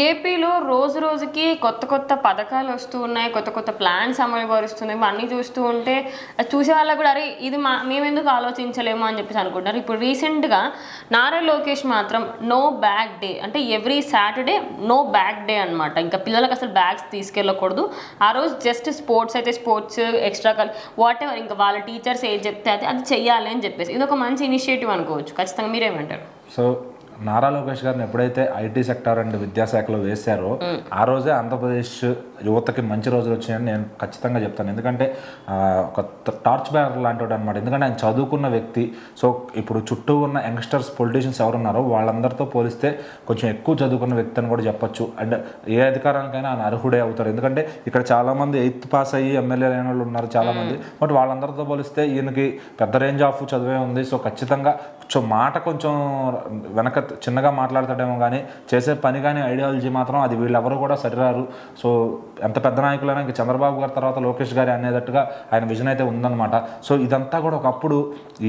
ఏపీలో రోజు రోజుకి కొత్త కొత్త పథకాలు వస్తూ ఉన్నాయి కొత్త కొత్త ప్లాన్స్ అమలు పరుస్తున్నాయి అన్నీ చూస్తూ ఉంటే అది చూసే వాళ్ళకి కూడా అరే ఇది మా మేమెందుకు ఆలోచించలేము అని చెప్పేసి అనుకుంటారు ఇప్పుడు రీసెంట్గా నారా లోకేష్ మాత్రం నో బ్యాగ్ డే అంటే every Saturday no bag day అన్నమాట. ఇంకా పిల్లలకు అసలు బ్యాగ్స్ తీసుకెళ్ళకూడదు. ఆ రోజు జస్ట్ స్పోర్ట్స్ అయితే sports extracurricular whatever ఇంకా వాళ్ళ టీచర్స్ ఏది చెప్తే అది అది చెయ్యాలి అని చెప్పేసి. ఇది ఒక మంచి ఇనిషియేటివ్ అనుకోవచ్చు. ఖచ్చితంగా మీరేమంటారు? సో నారా లోకేష్ గారిని ఎప్పుడైతే ఐటీ సెక్టర్ అండ్ విద్యాశాఖలో వేశారో ఆ రోజే ఆంధ్రప్రదేశ్ యువతకి మంచి రోజులు వచ్చాయని నేను ఖచ్చితంగా చెప్తాను. ఎందుకంటే ఒక టార్చ్ బ్యానర్ లాంటి అనమాట ఎందుకంటే ఆయన చదువుకున్న వ్యక్తి సో ఇప్పుడు చుట్టూ ఉన్న యంగ్స్టర్స్ పొలిటీషియన్స్ ఎవరున్నారో వాళ్ళందరితో పోలిస్తే కొంచెం ఎక్కువ చదువుకున్న వ్యక్తి అని కూడా చెప్పొచ్చు. అండ్ ఏ అధికారానికైనా ఆయన అర్హుడే అవుతారు ఎందుకంటే ఇక్కడ చాలా మంది ఎయిత్ పాస్ అయ్యి ఎమ్మెల్యే అయిన వాళ్ళు ఉన్నారు చాలా మంది బట్ వాళ్ళందరితో పోలిస్తే ఈయనకి పెద్ద రేంజ్ ఆఫ్ చదివే ఉంది. సో ఖచ్చితంగా కొంచెం మాట కొంచెం వెనక చిన్నగా మాట్లాడతాడేమో కానీ చేసే పని కానీ ఐడియాలజీ మాత్రం అది వీళ్ళెవరు కూడా సరిరారు. సో ఎంత పెద్ద నాయకులైనా ఇంక చంద్రబాబు గారి తర్వాత లోకేష్ గారి అనేటట్టుగా ఆయన విజన్ అయితే ఉందన్నమాట. సో ఇదంతా కూడా ఒకప్పుడు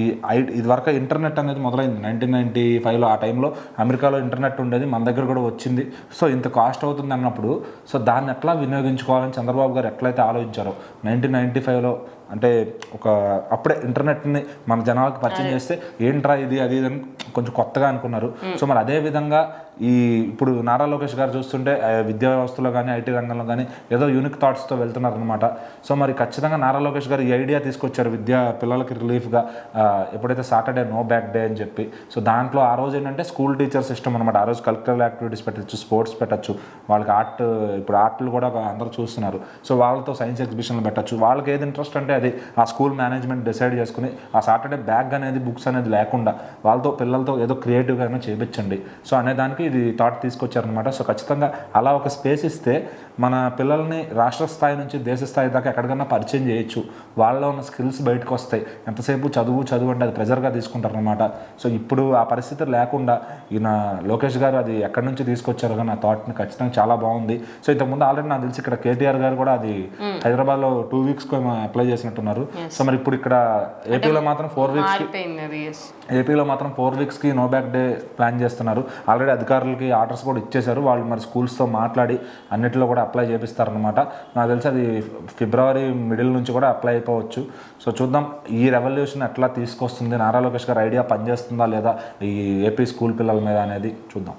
ఈ ఐ ఇదివరకు ఇంటర్నెట్ అనేది మొదలైంది. నైన్టీన్ నైన్టీ ఫైవ్లో ఆ టైంలో అమెరికాలో ఇంటర్నెట్ ఉండేది మన దగ్గర కూడా వచ్చింది. సో ఇంత కాస్ట్ అవుతుంది అన్నప్పుడు సో దాన్ని ఎట్లా వినియోగించుకోవాలని చంద్రబాబు గారు ఎట్లయితే ఆలోచించారో నైన్టీన్ నైన్టీ ఫైవ్లో అంటే ఒక అప్పుడే ఇంటర్నెట్ని మన జనాలకు పరిచయం చేస్తే ఏంట్రా ఇది? అది ఇది అని కొంచెం కొత్తగా అనుకున్నారు. సో మరి అదే విధంగా ఈ ఇప్పుడు నారా లోకేష్ గారు చూస్తుంటే విద్యా వ్యవస్థలో కానీ ఐటీ రంగంలో కానీ ఏదో యూనిక్ థాట్స్తో వెళ్తున్నారు అనమాట సో మరి ఖచ్చితంగా నారా లోకేష్ గారు ఈ ఐడియా తీసుకొచ్చారు విద్యా పిల్లలకి రిలీఫ్గా ఎప్పుడైతే సాటర్డే నో బ్యాక్ డే అని చెప్పి. సో దాంట్లో ఆ రోజు ఏంటంటే స్కూల్ టీచర్ సిస్టమ్ అనమాట ఆ రోజు కల్చరల్ యాక్టివిటీస్ పెట్టచ్చు స్పోర్ట్స్ పెట్టచ్చు. వాళ్ళకి ఆర్ట్ ఇప్పుడు ఆర్ట్లు కూడా అందరూ చూస్తున్నారు. సో వాళ్ళతో సైన్స్ ఎగ్జిబిషన్లు పెట్టచ్చు. వాళ్ళకి ఏది ఇంట్రెస్ట్ అంటే అది ఆ స్కూల్ మేనేజ్మెంట్ డిసైడ్ చేసుకుని ఆ సాటర్డే బ్యాగ్ అనేది బుక్స్ అనేది లేకుండా వాళ్ళతో పిల్లలతో ఏదో క్రియేటివ్గా అయినా చేయించండి సో అనే దానికి ఇది థాట్ తీసుకొచ్చారనమాట సో ఖచ్చితంగా అలా ఒక స్పేస్ ఇస్తే మన పిల్లల్ని రాష్ట్ర స్థాయి నుంచి దేశ స్థాయి దాకా ఎక్కడికన్నా పరిచయం చేయొచ్చు. వాళ్ళలో ఉన్న స్కిల్స్ బయటకు వస్తాయి. ఎంతసేపు చదువు చదువు అంటే అది ప్రెజర్గా తీసుకుంటారనమాట సో ఇప్పుడు ఆ పరిస్థితి లేకుండా ఈయన లోకేష్ గారు అది ఎక్కడి నుంచి తీసుకొచ్చారు కానీ ఆ థాట్ని ఖచ్చితంగా చాలా బాగుంది. సో ఇంతకుముందు ఆల్రెడీ నాకు తెలిసి ఇక్కడ కేటీఆర్ గారు కూడా అది హైదరాబాద్లో టూ వీక్స్కి అప్లై చేసినట్టున్నారు. సో మరి ఇప్పుడు ఇక్కడ ఏపీలో మాత్రం ఫోర్ వీక్స్. ఏపీలో మాత్రం ఫోర్ వీక్స్కి నో బ్యాక్ డే ప్లాన్ చేస్తున్నారు. ఆల్రెడీ అధికారులకి ఆర్డర్స్ కూడా ఇచ్చేశారు. వాళ్ళు మరి స్కూల్స్తో మాట్లాడి అన్నిటిలో కూడా అప్లై చేపిస్తారనమాట నాకు తెలిసి అది ఫిబ్రవరి మిడిల్ నుంచి కూడా అప్లై అయిపోవచ్చు. సో చూద్దాం ఈ రెవల్యూషన్ ఎట్లా తీసుకొస్తుంది? నారా లోకేష్ గారు ఐడియా పనిచేస్తుందా లేదా? ఈ ఏపీ స్కూల్ పిల్లల మీద అనేది చూద్దాం.